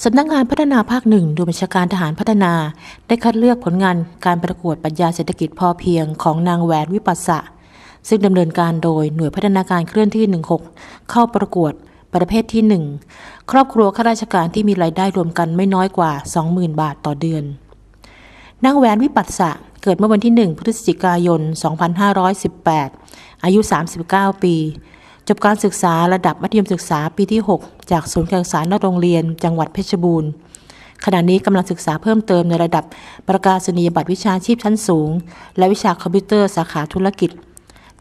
สำนักงานพัฒนาภาคหนึ่งโดยบัญชาการทหารพัฒนา ได้คัดเลือกผลงานการประกวดปรัญญาเศรษฐกิจพอเพียงของนางแหวนวิปัสสะ ซึ่งดำเนินการโดยหน่วยพัฒนาการเคลื่อนที่ 16 เข้าประกวดประเภทที่ 1 ครอบครัวข้าราชการที่มีรายได้รวมกันไม่น้อยกว่า 20,000 บาทต่อเดือน นางแหวนวิปัสสะเกิดเมื่อวันที่ 1 พฤศจิกายน 2518 อายุ 39 ปี จบการศึกษาระดับมัธยมศึกษาปีที่ 6 จากศูนย์การศึกษานอกโรงเรียน จังหวัดเพชรบูรณ์ ขณะนี้กำลังศึกษาเพิ่มเติมในระดับประกาศนียบัตรวิชาชีพชั้นสูง และวิชาคอมพิวเตอร์สาขาธุรกิจ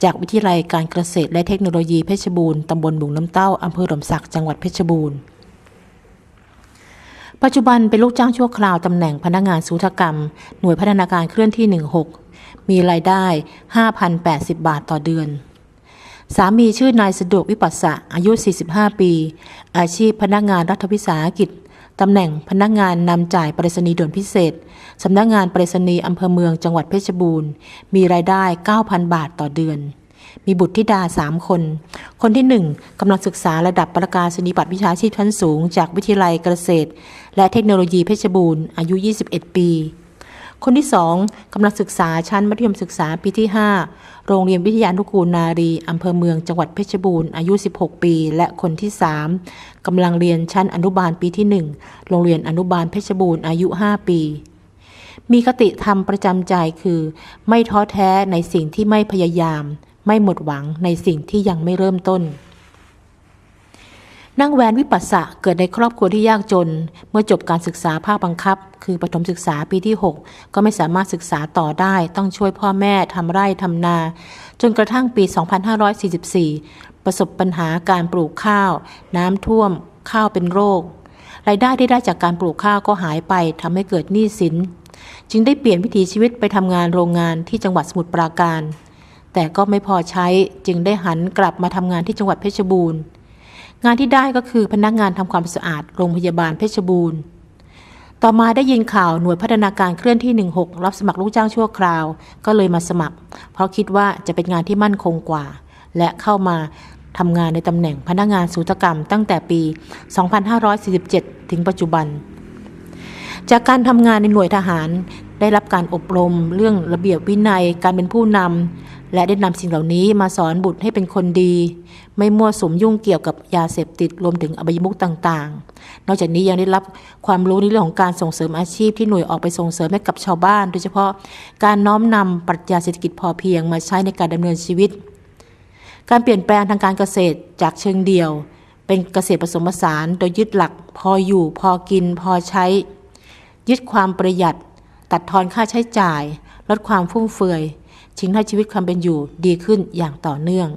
จากวิทยาลัยการเกษตรและเทคโนโลยีเพชรบูรณ์ตำบลบุงน้ำเต้าอำเภอหล่มสักจังหวัดเพชรบูรณ์ปัจจุบันเป็นลูกจ้างชั่วคราวตำแหน่งพนักงานสูตรกรรม หน่วยพัฒนาการเคลื่อนที่ 16 มีรายได้ 5,080 บาทต่อเดือน สามีชื่อนายสะดวกวิปัสสะอายุ 45 ปี อาชีพพนักงานรัฐวิสาหกิจตำแหน่งพนักงานนำจ่ายไปรษณีย์ด่วนพิเศษ สำนักงานไปรษณีย์อำเภอเมืองจังหวัดเพชรบูรณ์ มีรายได้ 9,000 บาทต่อเดือน มีบุตรธิดา 3 คน คนที่ 1กำลังศึกษาระดับประกาศนียบัตรวิชาชีพชั้นสูง จากวิทยาลัยเกษตร และเทคโนโลยีเพชรบูรณ์ อายุ 21 ปี คนที่ 2กำลังศึกษาชั้นมัธยมศึกษาปีที่ 5 โรงเรียนวิทยานุกูลนารีอำเภอเมืองจังหวัดเพชรบูรณ์อายุ 16 ปี และคนที่ 3กำลังเรียนชั้นอนุบาลปีที่ 1 โรงเรียนอนุบาลเพชรบูรณ์อายุ 5 ปีมีคติธรรมประจำใจคือ ไม่ท้อแท้ในสิ่งที่ไม่พยายาม ไม่หมดหวังในสิ่งที่ยังไม่เริ่มต้น นางแวนวิปัสสะเกิดในครอบครัวที่ยากจน เมื่อจบการศึกษาภาคบังคับ คือประถมศึกษาปีที่ 6 ก็ไม่สามารถศึกษาต่อได้ต้องช่วยพ่อแม่ทำไร่ทำนา จนกระทั่งปี 2544 ประสบปัญหาการปลูกข้าว น้ำท่วม ข้าวเป็นโรค รายได้ที่ได้จากการปลูกข้าวก็หายไปทำให้เกิดหนี้สิน จึงได้เปลี่ยนวิถีชีวิตไปทำงานโรงงานที่จังหวัดสมุทรปราการ แต่ก็ไม่พอใช้จึงได้หันกลับมาทำงานที่จังหวัดเพชรบูรณ์ งานที่ได้ก็คือพนักงานทำความสะอาดโรงพยาบาลเพชรบูรณ์ ต่อมาได้ยินข่าวหน่วยพัฒนาการเคลื่อนที่ 16 รับสมัครลูกจ้างชั่วคราว ก็เลยมาสมัคร เพราะคิดว่าจะเป็นงานที่มั่นคงกว่า และเข้ามาทำงานในตำแหน่งพนักงานสูตกรรมตั้งแต่ปี 2547 ถึงปัจจุบัน จากการทำงานในหน่วยทหารได้รับการอบรมเรื่องระเบียบวินัย การเป็นผู้นำ และได้นำสิ่งเหล่านี้มาสอนบุตรให้เป็นคนดี ไม่มั่วสุมยุ่งเกี่ยวกับยาเสพติดรวมถึงอบายมุขต่างๆ นอกจากนี้ยังได้รับความรู้ในเรื่องของการส่งเสริมอาชีพที่หน่วยออกไปส่งเสริมให้กับชาวบ้าน โดยเฉพาะการน้อมนำปรัชญาเศรษฐกิจพอเพียงมาใช้ในการดำเนินชีวิต การเปลี่ยนแปลงทางการเกษตรจากเชิงเดียว เป็นเกษตรผสมผสานโดยยึดหลัก พออยู่พอกิน พอใช้ ยึดความประหยัด ตัดทอนค่าใช้จ่าย ลดความฟุ่มเฟือย ชิงให้ชีวิตความเป็นอยู่ดีขึ้นอย่างต่อเนื่อง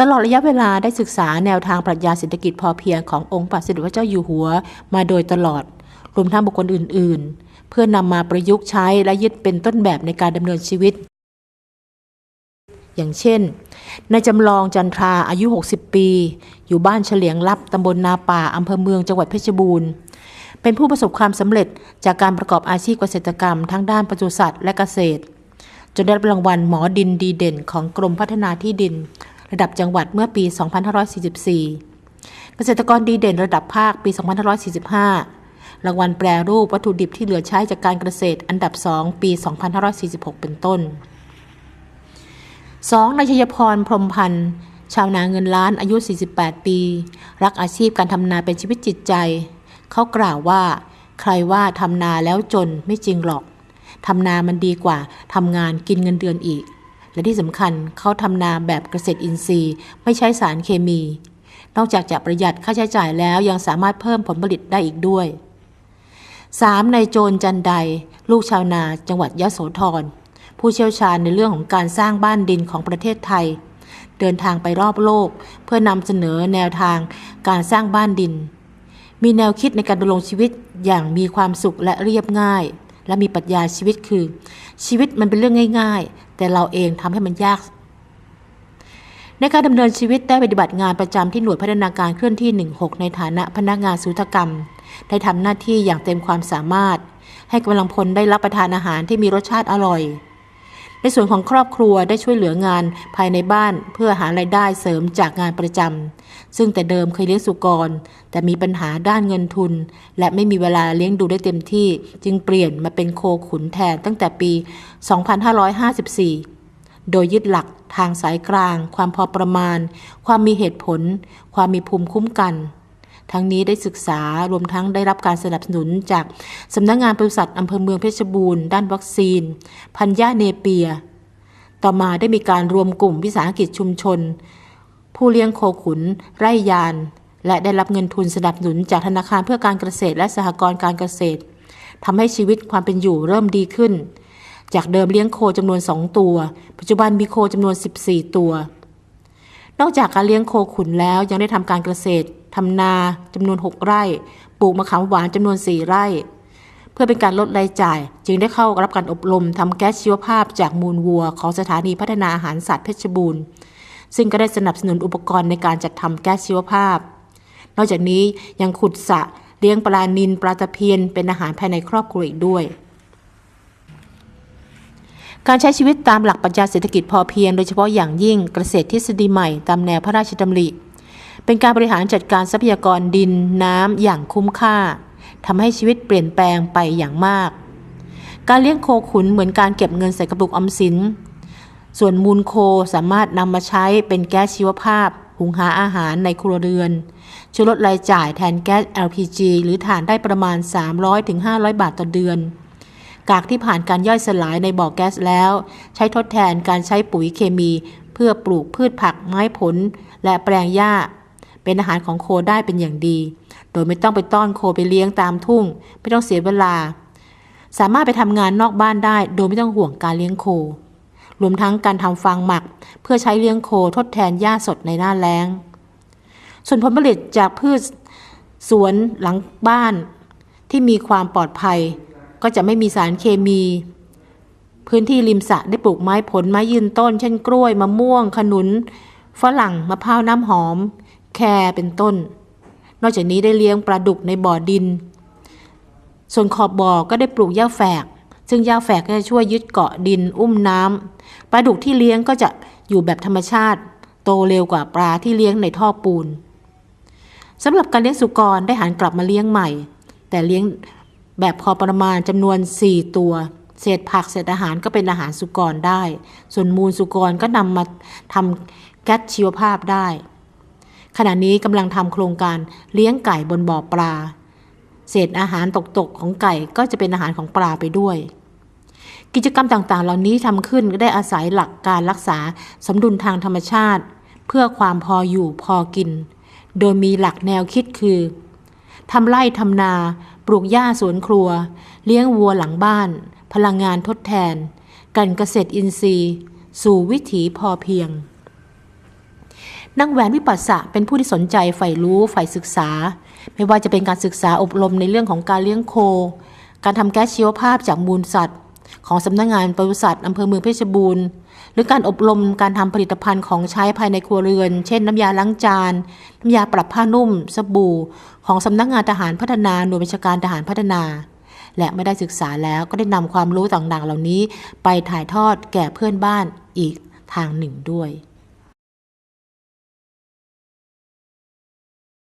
ตลอดระยะเวลาได้ศึกษาแนวทางปรัชญาเศรษฐกิจพอเพียงขององค์พระสมเด็จพระเจ้าอยู่หัว มาโดยตลอดรวมทั้งบุคคลอื่น ๆ เพื่อนำมาประยุกต์ใช้และยึดเป็นต้นแบบในการดำเนินชีวิต อย่างเช่นนายจำลองจันทราอายุ 60 ปี อยู่บ้านเฉลียงลับตำบลนาป่าอำเภอเมืองจังหวัดเพชรบูรณ์เป็นผู้ประสบความสำเร็จจากการประกอบอาชีพเกษตรกรรมทั้งด้านปศุสัตว์และเกษตร จนได้รับรางวัลหมอดินดีเด่นของกรมพัฒนาที่ดิน ระดับจังหวัดเมื่อปี 2544 เกษตรกรดีเด่นระดับภาคปี 2545 รางวัลแปรรูปวัตถุดิบที่เหลือใช้จากการเกษตรอันดับ 2 ปี 2546 เป็นต้น 2. นายชัยพรพรมพันธ์ชาวนาเงินล้านอายุ 48 ปี รักอาชีพการทำนาเป็นชีวิตจิตใจ เขากล่าวว่า ใครว่าทำนาแล้วจนไม่จริงหรอก ทำนามันดีกว่าทำงานกินเงินเดือนอีก และที่สำคัญเขาทำนาแบบเกษตรอินทรีย์ ไม่ใช้สารเคมี นอกจากจะประหยัดค่าใช้จ่ายแล้วยังสามารถเพิ่มผลผลิตได้อีกด้วย 3. นโจรจันได ลูกชาวนาจังหวัดยะโสธรผู้เชี่ยวชาญในเรื่องของการสร้างบ้านดินของประเทศไทย เดินทางไปรอบโลก เพื่อนำเสนอแนวทางการสร้างบ้านดิน มีแนวคิดในการดำรงชีวิตอย่างมีความสุขและเรียบง่าย และมีปรัชญาชีวิตคือ ชีวิตมันเป็นเรื่องง่าย ๆ แต่เราเองทำให้มันยาก ในการดำเนินชีวิตได้ปฏิบัติงานประจำที่หน่วยพัฒนาการเคลื่อนที่ 16 ในฐานะพนักงานสุธกรรม ได้ทำหน้าที่อย่างเต็มความสามารถ ให้กำลังพลได้รับประทานอาหารที่มีรสชาติอร่อย ในส่วนของครอบครัวได้ช่วยเหลืองานภายในบ้านเพื่อหารายได้เสริมจากงานประจำซึ่งแต่เดิมเคยเลี้ยงสุกร แต่มีปัญหาด้านเงินทุน และไม่มีเวลาเลี้ยงดูได้เต็มที่ จึงเปลี่ยนมาเป็นโคขุนแทนตั้งแต่ปี 2554 โดยยึดหลักทางสายกลาง ความพอประมาณ ความมีเหตุผล ความมีภูมิคุ้มกัน ทั้งนี้ได้ศึกษารวมทั้งได้รับการสนับสนุนจากสำนักงงานปศุสัตว์อำเภอเมืองเพชรบูรณ์ด้านวัคซีน พันยาเนเปีย ต่อมาได้มีการรวมกลุ่มวิสาหกิจชุมชน ผู้เลี้ยงโคขุน ไร่ยาน และได้รับเงินทุนสนับสนุนจากธนาคารเพื่อการเกษตรและสหกรณ์การเกษตรทำให้ชีวิตความเป็นอยู่เริ่มดีขึ้น จากเดิมเลี้ยงโคจำนวน 2 ตัว ปัจจุบันมีโคจำนวน 14 ตัวนอกจากการเลี้ยงโคขุนแล้วยังได้ทำการเกษตร ทำนาจำนวน 6 ไร่ ปลูกมะขามหวานจำนวน 4 ไร่ เพื่อเป็นการลดรายจ่าย จึงได้เข้ารับการอบรมทำแก๊สชีวภาพจากมูลวัว ของสถานีพัฒนาอาหารสัตว์เพชรบูรณ์ ซึ่งก็ได้สนับสนุนอุปกรณ์ในการจัดทำแก๊สชีวภาพ นอกจากนี้ยังขุดสระเลี้ยงปลานิลปลาตะเพียนเป็นอาหารภายในครอบครัวอีกด้วยการใช้ชีวิตตามหลักปรัชญาเศรษฐกิจพอเพียงโดยเฉพาะอย่างยิ่งเกษตรทฤษฎีใหม่ตามแนวพระราชดำริ เป็นการบริหารจัดการทรัพยากรดินน้ำอย่างคุ้มค่าทำให้ชีวิตเปลี่ยนแปลงไปอย่างมาก การเลี้ยงโคขุนเหมือนการเก็บเงินใส่กระปุกออมสิน ส่วนมูลโคสามารถนำมาใช้เป็นแก๊สชีวภาพ หุงหาอาหารในครัวเรือน ช่วยลดรายจ่ายแทนแก๊ส LPG หรือถ่านได้ประมาณ 300-500 บาทต่อเดือนกากที่ผ่านการย่อยสลายในบ่อแก๊สแล้ว ใช้ทดแทนการใช้ปุ๋ยเคมี เพื่อปลูกพืชผักไม้ผล และแปลงหญ้า เป็นอาหารของโคได้เป็นอย่างดี โดยไม่ต้องไปต้อนโคไปเลี้ยงตามทุ่ง ไม่ต้องเสียเวลา สามารถไปทำงานนอกบ้านได้ โดยไม่ต้องห่วงการเลี้ยงโค รวมทั้งการทำฟางหมัก เพื่อใช้เลี้ยงโคทดแทนหญ้าสดในหน้าแล้ง ส่วนผลผลิตจากพืชสวนหลังบ้านที่มีความปลอดภัย ก็จะไม่มีสารเคมี พื้นที่ริมสระได้ปลูกไม้ผลไม้ยืนต้น เช่นกล้วยมะม่วง ขนุน ฝรั่งมะพร้าวน้ำหอม แครเป็นต้น นอกจากนี้ได้เลี้ยงปลาดุกในบ่อดิน ส่วนขอบบ่อก็ได้ปลูกหญ้าแฝก ซึ่งหญ้าแฝกก็จะช่วยยึดเกาะดินอุ้มน้ำปลาดุกที่เลี้ยงก็จะอยู่แบบธรรมชาติ โตเร็วกว่าปลาที่เลี้ยงในท่อปูนสำหรับการเลี้ยงสุกรได้หันกลับมาเลี้ยงใหม่ แต่เลี้ยงแบบพอประมาณจำนวน 4 ตัว เศษผักเศษอาหารก็เป็นอาหารสุกรได้ ส่วนมูลสุกรก็นำมาทำแก๊สชีวภาพได้ ขณะนี้กำลังทำโครงการเลี้ยงไก่บนบ่อปลา เศษอาหารตกๆของไก่ก็จะเป็นอาหารของปลาไปด้วย กิจกรรมต่างๆ เหล่านี้ทำขึ้นก็ได้อาศัยหลักการรักษาสมดุลทางธรรมชาติ เพื่อความพออยู่พอกิน โดยมีหลักแนวคิดคือทำไร่ทำนา ปลูกหญ้าสวนครัว เลี้ยงวัวหลังบ้าน พลังงานทดแทนการเกษตรอินทรีย์ สู่วิถีพอเพียง นางแหวนวิปัสสะเป็นผู้ที่สนใจใฝ่รู้ใฝ่ศึกษา ไม่ว่าจะเป็นการศึกษาอบรมในเรื่องของการเลี้ยงโค การทำแก๊สชีวภาพจากมูลสัตว์ ของสำนักงงานปศุสัตว์อำเภอเมืองเพชรบูรณ์หรือการอบรมการทำผลิตภัณฑ์ของใช้ภายในครัวเรือน เช่น น้ำยาล้างจาน น้ำยาปรับผ้านุ่ม สบู่ ของสำนักงานทหารพัฒนาหน่วยบัญชาการทหารพัฒนา และไม่ได้ศึกษาแล้วก็ได้นำความรู้ต่างๆ เหล่านี้ไปถ่ายทอดแก่เพื่อนบ้านอีกทางหนึ่งด้วย